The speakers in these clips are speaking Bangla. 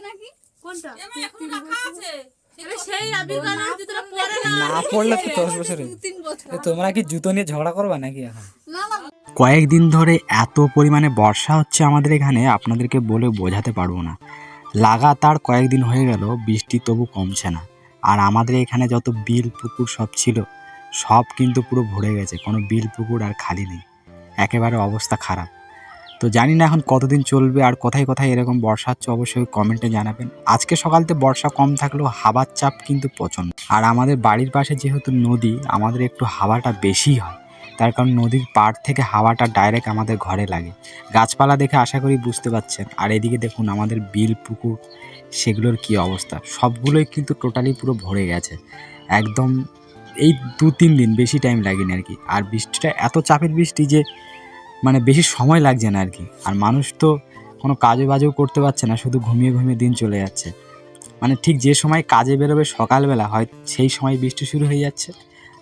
নাকি? কোনটা? এখনও রাখা আছে। না। পড়লে তো দশ বছরে। তোমরা কি জুতো নিয়ে ঝগড়া করবা নাকি এখন? কয়েকদিন ধরে এত পরিমাণে বর্ষা হচ্ছে আমাদের এখানে আপনাদেরকে বলে বোঝাতে পারব না। লাগাতার কয়েকদিন হয়ে গেল বৃষ্টি তবু কমছে না। আর আমাদের এখানে যত বিল পুকুর সব ছিল সব কিন্তু পুরো ভরে গেছে। কোনো বিল পুকুর আর খালি নেই। একেবারে অবস্থা খারাপ। তো জানি না এখন কতদিন চলবে আর কোথায় কোথায় এরকম বর্ষা হচ্ছে, অবশ্যই কমেন্টে জানাবেন। আজকে সকালতে বর্ষা কম থাকলেও হাওয়ার চাপ কিন্তু প্রচণ্ড। আর আমাদের বাড়ির পাশে যেহেতু নদী, আমাদের একটু হাওয়াটা বেশি হয়। তার কারণ নদীর পাড় থেকে হাওয়াটা ডাইরেক্ট আমাদের ঘরে লাগে। গাছপালা দেখে আশা করি বুঝতে পারছেন। আর এদিকে দেখুন আমাদের বিল, পুকুর, সেগুলোর কি অবস্থা। সবগুলোই কিন্তু টোটালি পুরো ভরে গেছে। একদম এই দু তিন দিন বেশি টাইম লাগেনি আর কি। আর বৃষ্টিটা, এত চাপের বৃষ্টি যে মানে বেশি সময় লাগছে না আর কি। আর মানুষ তো কোনো কাজও বাজেও করতে পারছে না, শুধু ঘুমিয়ে ঘুমিয়ে দিন চলে যাচ্ছে। মানে ঠিক যে সময় কাজে বেরোবে সকালবেলা, হয় সেই সময় বৃষ্টি শুরু হয়ে যাচ্ছে,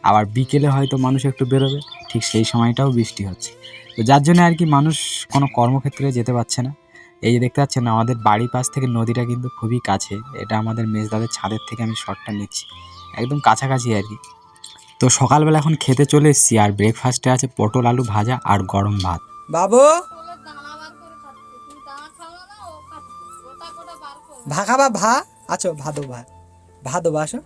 আবার বিকেলে হয়তো মানুষ একটু বেরোবে, ঠিক সেই সময়টাও বৃষ্টি হচ্ছে। তো যার জন্য আর কি মানুষ কোনো কর্মক্ষেত্রে যেতে পারছে না। এই যে দেখতে পাচ্ছেন আমাদের বাড়ির পাশ থেকে নদীটা কিন্তু খুবই কাছে, এটা আমাদের মেজদাদের ছাদের থেকে আমি শটটা নিচ্ছি। একদম কাছাকাছি আর কি। তো সকালবেলা এখন খেতে চলে এসেছি আর ব্রেকফাস্টে আছে পটল, আলু ভাজা আর গরম ভাত। বাবু? ভা খাবা ভা আছো ভাদো ভা ভাদো আসো।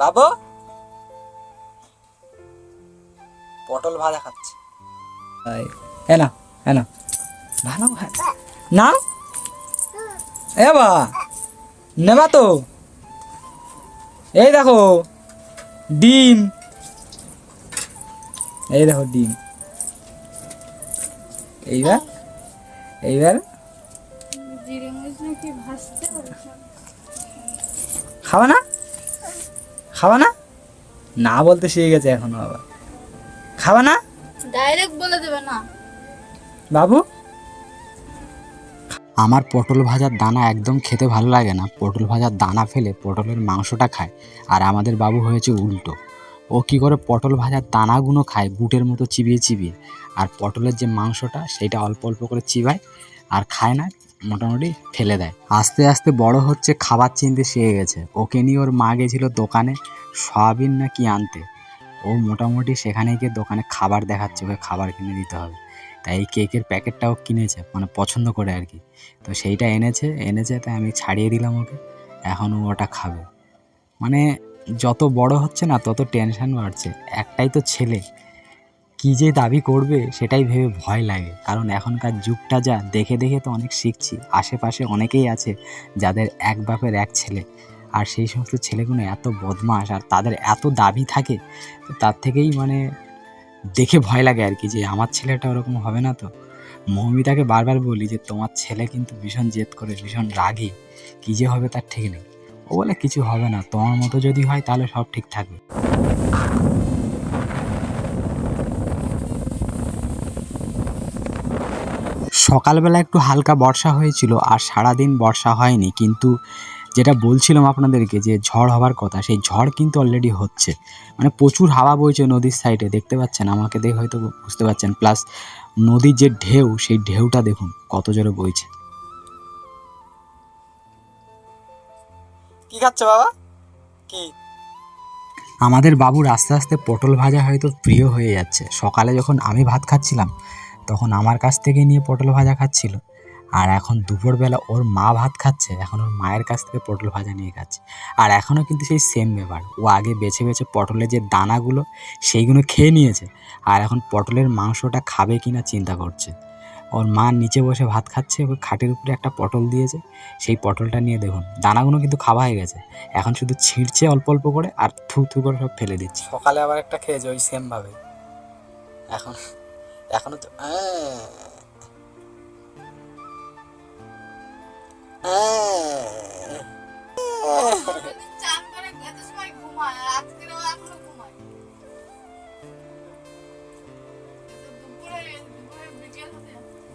বাবু? পটল ভাজা খাচ্ছে। হ্যাঁ না হ্যাঁ না ভালো হ্যাঁ না এ বা নেবা তো। এই দেখো ডিম। এই দেখো ডিম। এইবার এইবার খাওয়া না? খাওয়া না? না বলতে শিখে গেছে এখনও আবার। খাওয়া না? ডাইরেক্ট বলে দেবে না। বাবু? আমার পটল ভাজার দানা একদম খেতে ভালো লাগে না। পটল ভাজার দানা ফেলে পটলের মাংসটা খায়, আর আমাদের বাবু হয়েছে উল্টো। ও কি করে পটল ভাজার দানাগুলো খায়, বুটের মতো চিবিয়ে চিবিয়ে। আর পটলের যে মাংসটা সেটা অল্প অল্প করে চিবায়, আর খায় না, মোটামুটি ফেলে দেয়। আস্তে আস্তে বড় হচ্ছে, খাবার চিনতে শিখে গেছে। ওকে নিয়ে ওর মা গেছিল দোকানে, সয়াবিন না কি আনতে। ও মোটামুটি সেখানে গিয়ে দোকানে খাবার দেখাচ্ছে, ওকে খাবার কিনে দিতে হবে। তাই এই কেকের প্যাকেটটাও কিনেছে মানে পছন্দ করে আর কি। তো সেইটা এনেছে এনেছে তাই আমি ছাড়িয়ে দিলাম ওকে, এখন ওটা খাবে। মানে যত বড় হচ্ছে না, তত টেনশন বাড়ছে। একটাই তো ছেলে, কী যে দাবি করবে সেটাই ভেবে ভয় লাগে। কারণ এখনকার যুগটা যা, দেখে দেখে তো অনেক শিখছি। আশেপাশে অনেকেই আছে যাদের এক বাপের এক ছেলে। আর সেই সমস্ত ছেলেগুলো এত বদমাশ, আর তাদের এত দাবি থাকে, তো তার থেকেই মানে দেখে ভয় লাগে আর কি যে আমার ছেলেটা ওরকম হবে না তো। মৌমিতাকে বারবার বলি যে, তোমার ছেলে কিন্তু ভীষণ জেদ করে, ভীষণ রাগী। কী যে হবে তার ঠিক নেই। ও বলে, কিছু হবে না, তোমার মতো যদি হয় তাহলে সব ঠিক থাকবে। সকালবেলা একটু হালকা বর্ষা হয়েছিল আর সারাদিন বর্ষা হয়নি, কিন্তু যেটা বলছিলাম আপনাদেরকে যে ঝড় হওয়ার কথা সেই ঝড় কিন্তু অলরেডি হচ্ছে। মানে প্রচুর হাওয়া বইছে নদীর সাইডে দেখতে পাচ্ছেন? আমাকে দেখে হয়তো বুঝতে পারছেন। প্লাস নদীর যে ঢেউ সেই ঢেউটা দেখুন কত জোরে বইছে। কি খাচ্ছ বাবা? কি? আমাদের বাবুর আস্তে আস্তে পটল ভাজা হয়তো প্রিয় হয়ে যাচ্ছে। সকালে যখন আমি ভাত খাচ্ছিলাম তখন আমার কাছ থেকে নিয়ে পটল ভাজা খাচ্ছিল। আর এখন দুপুরবেলা ওর মা ভাত খাচ্ছে, এখন ওর মায়ের কাছ থেকে পটল ভাজা নিয়ে খাচ্ছে। আর এখনও কিন্তু সেই সেম ব্যাপার। ও আগে বেছে বেছে পটলের যে দানাগুলো, সেইগুলো খেয়ে নিয়েছে। আর এখন পটলের মাংসটা খাবে কি না চিন্তা করছে। ওর মা নিচে বসে ভাত খাচ্ছে, ওর খাটের উপরে একটা পটল দিয়েছে। সেই পটলটা নিয়ে দেখুন, দানাগুলো কিন্তু খাওয়া হয়ে গেছে। এখন শুধু ছিঁড়ছে অল্প অল্প করে আর থু থু করে সব ফেলে দিচ্ছে। সকালে আবার একটা খেয়েছে ওই সেমভাবে এখন, এখনও তো আহ।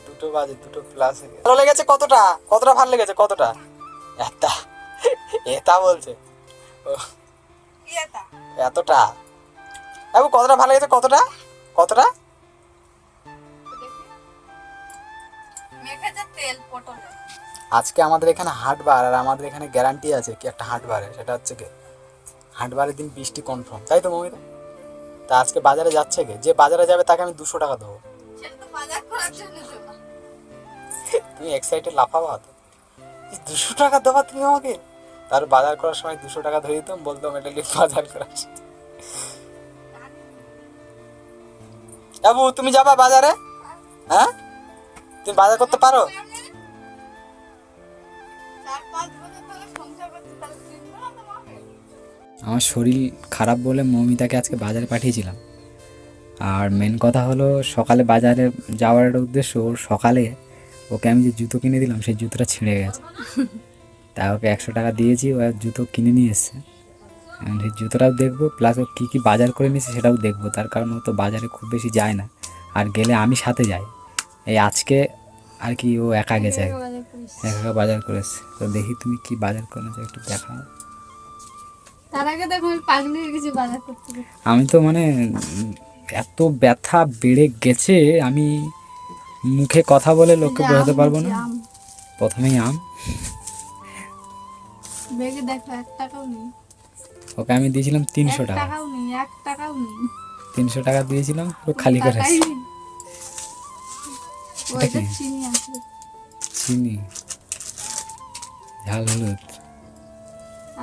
দুটো বাজে, দুটো প্লাস ভালো লেগেছে কতটা? কতটা ভালো লেগেছে? কতটা? এটা এটা বলছে। এতটা? বাবু, কতটা ভালো লেগেছে? কতটা? কতটা? মেখেছে তেল পটলে। আজকে আমাদের এখানে হাটবার আর আমাদের এখানে গ্যারান্টি আছে কি একটা হাটবারে সেটা হচ্ছে কি? হাটবারের দিন বৃষ্টি কনফার্ম তাই তো মমিতা? তা আজকে বাজারে যাচ্ছে কে? যে বাজারে যাবে তাকে আমি দুশো টাকা দেবো। তুমি এক্সাইটেড লাফাবা তো। দুশো টাকা দেবা তুমি আমাকে? তার বাজার করার সময় দুশো টাকা ধরে দিতাম বলতাম এটা নিয়ে বাজার করার বাবু তুমি যাবা বাজারে? হ্যাঁ? তুমি বাজার করতে পারো? আমার শরীর খারাপ বলে মৌমিতাকে আজকে বাজারে পাঠিয়েছিলাম। আর মেন কথা হলো সকালে বাজারে যাওয়ার একটা উদ্দেশ্য ওর সকালে ওকে আমি যে জুতো কিনে দিলাম সেই জুতোটা ছিঁড়ে গেছে। তা ওকে একশো টাকা দিয়েছি ও জুতো কিনে নিয়ে এসছে। সেই জুতোটাও দেখব প্লাস ও কী কী বাজার করে নিয়েছে সেটাও দেখব। তার কারণ ও তো বাজারে খুব বেশি যায় না। আর গেলে আমি সাথে যাই। এই আজকে আর কি ও একা গেছে। একা একা বাজার করেছে। তো দেখি তুমি কি বাজার করেছ একটু দেখাও। তার আগে দেখো আমি পাগলি বাজার করতে করতে। আমি তো মানে এত ব্যথা বেড়ে গেছে আমি মুখে কথা বলে লোককে বোঝাতে পারব না। প্রথমেই আম। বেগে দেখো এক টাকাও নেই। ওকে আমি দিয়েছিলাম তিনশো এক টাকা। টাকাও নেই এক টাকাও নেই। তিনশো টাকা দিয়েছিলাম পুরো খালি করে চিনি ঝাল হলুদ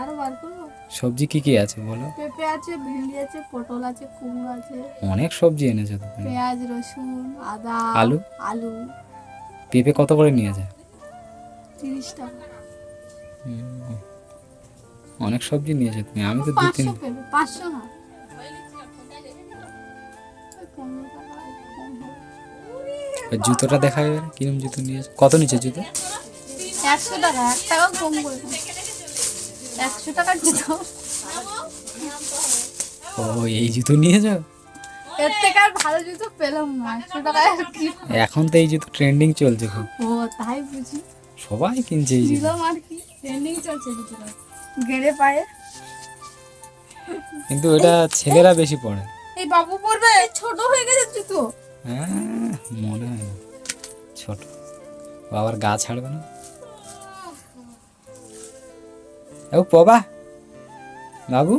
আরও বার করব? সবজি কি কি আছে বলো? পেঁপে আছে ভেন্ডি আছে পটল আছে কুমড়ো আছে। অনেক সবজি এনেছো তো পেঁয়াজ রসুন আদা আলু? আলু। পেঁপে কত করে নিয়েছে তিরিশ টাকা। অনেক সবজি নিয়েছো তুমি। আমি তো দু তিন পাঁচশো না। জুতোটা দেখা যাবে কিরম জুতো নিয়েছো? কত নিচে জুতো? একশো টাকা এক টাকাও কম করে দাও। একশো টাকার জুতো। ও এই জুতো নিয়েছো এর থেকে আর ভালো জুতো পেলাম না একশো টাকায় কি। এখন তো এই জুতো ট্রেন্ডিং চলছে খুব। ও তাই বুঝি। সবাই কিনছে এই জুতো। আর কি ট্রেন্ডিং চলছে গেড়ে পায়ে। কিন্তু এটা ছেলেরা বেশি পড়ে এই বাবু পড়বে ছোট হয়ে গেছে জুতো। হ্যাঁ মনে হয় ছোট। বাবার গা ছাড়বে না? ও পবা বাবু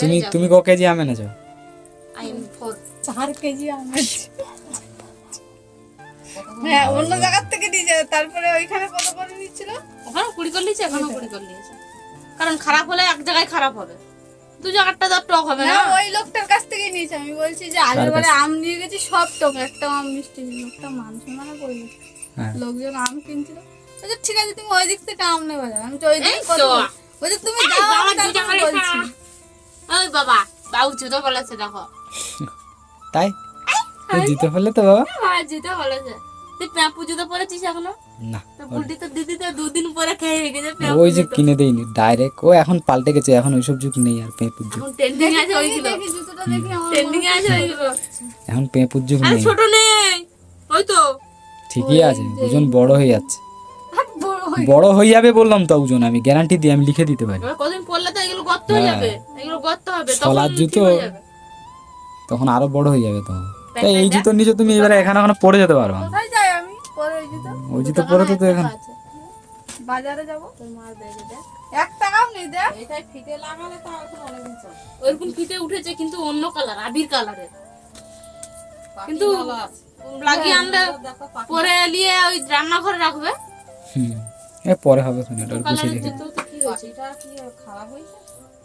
তুমি তুমি ক কেজি আম এনেছো চার কেজি আমার হ্যাঁ অন্য জায়গার থেকে নিয়ে যাবে তারপরে ওইখানে কত করে নিচ্ছিল ওখানে কুড়ি করে নিয়েছে এখানেও কুড়ি করে নিয়েছে কারণ খারাপ হলে এক জায়গায় খারাপ হবে দু জায়গাটা তো আর টক হবে না ওই লোকটার কাছ থেকে নিয়েছি আমি বলছি যে আগের বারে আম নিয়ে গেছি সব টক একটা আম মিষ্টি ছিল। লোকটা মান করে নিয়েছে। লোকজন আম কিনছিল। বলছে ঠিক আছে তুমি ওই দিক থেকে আম নেবে। আমি তো ওই দিক তুমি যাও আমি বলছি। ওই বাবা বাবু জুতো বলেছে দেখো। তাই? পারলে তো বাবা? হ্যাঁ জুতো বলেছে তুই প্যাপু জুতো পরেছিস এখনও? না বুলটি তো দিদি তো দুদিন পরে খেয়ে গেছে ওই যে কিনে দেয়নি ডাইরেক্ট ও এখন পাল্টে গেছে এখন ওইসব যুগ নেই আর পেঁপুর যুগ। এখন ট্রেন্ডিং আছে ওইগুলো। দেখি জুতোটা দেখি আমার ট্রেন্ডিং আছে ওইগুলো। এখন পেঁপুর যুগ নেই। ছোট নেই ওই তো। ঠিকই আছে ওজন বড় হয়ে যাচ্ছে। বড় হয়ে যাবে বললাম তো ওজন আমি গ্যারান্টি দিই আমি লিখে দিতে পারি। কদিন পরলে তো এগুলো গর্ত হয়ে হ্যাঁ। যাবে এগুলো গর্ত হবে তখন জুতো। তখন আরও বড় হয়ে যাবে তখন। তাই এই জুতো নিচে তুমি এবারে এখানে ওখানে পড়ে যেতে পারো না। কোথায় যাই আমি? পরে ওই জুতো? ওই জুতো পরে তো তো এখন। বাজারে যাব? তোমার ব্যাগে দেখ। এক টাকাও নেই দেখ। এটাই ফিতে লাগালে তো এখন অনেকদিন চলে ওইরকম ফিতে উঠেছে কিন্তু অন্য কালার আবির কালারের কিন্তু লাগিয়ে আনলে পরে নিয়ে ওই রান্নাঘরে রাখবে। হুম পরে হবে শুনে তো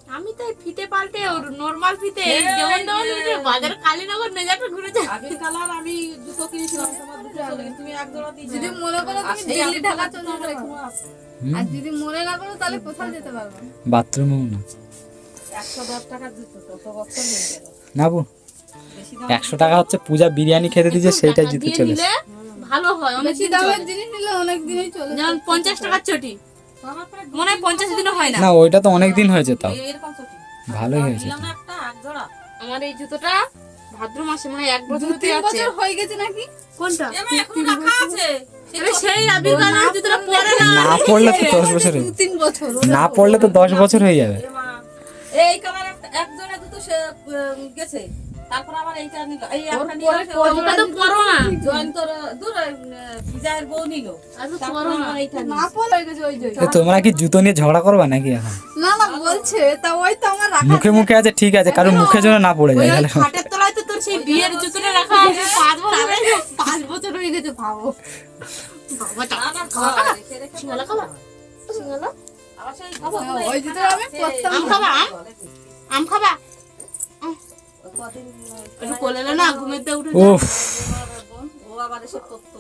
আমি তাই ফিতে পাল্টে ওর নরমাল ফিতে যেমন তেমন ফিতে বাজারে কালীনগর নেজাটা ঘুরেছে আগের কালার আমি দুটো কিনেছিলাম তোমার দুটো তুমি এক জোড়া দিয়ে যদি মনে করো তুমি দিল্লি ঢাকা চলে হুম, আর যদি মনে না করো তাহলে কোথাও যেতে পারবে। বাথরুমেও না। একশো দশ টাকার জুতো বছর হয়ে গেল। না একশো টাকা হচ্ছে পূজা বিরিয়ানি খেতে দিয়েছে সেইটা জিতে চলে ভালো হয় অনেক দামের জিনিস নিলে অনেক দিনই চলে। যেমন পঞ্চাশ টাকার চটি। মনে হয় পঞ্চাশ দিনও হয় না। না ওইটা তো অনেক দিন হয়েছে তাও। ভালোই হয়েছে। এক আমার এই জুতোটা ভাদ্র মাসে মানে এক বছর হতে আছে। বছর হয়ে গেছে নাকি? কোনটা? এমন এখন রাখা আছে। না না। পড়লে তো দশ বছর হয়ে- না পড়লে তো দশ বছর হয়ে যাবে। এই কালার একজনে দুটো গেছে। তারপর আবার এইটা নিল। এই একটা নিল ওটা তো পরো না জয়ন্তর দূর বিজয়ের বউ নিল। আচ্ছা পরো না এইটা না পড়ে হয়ে গেছে ওই যে তোমরা কি জুতো নিয়ে ঝগড়া করবা নাকি এখন? না না বলছে তা ওই তো আমার রাখা মুখে মুখে আছে ঠিক আছে কারণ মুখে জন্য না পড়ে যায় তাহলে খাটের তলায় তো তোর সেই বিয়ের জুতোটা রাখা আছে পাঁচ বছর হয়ে গেছে, পাঁচ বছর হয়ে গেছে ভাবো। বাবা না, না, খাওয়া খাওয়া, সিঙ্গালা সিঙ্গালা আমি খাবা আম খাবা? ও আবার এসে করতো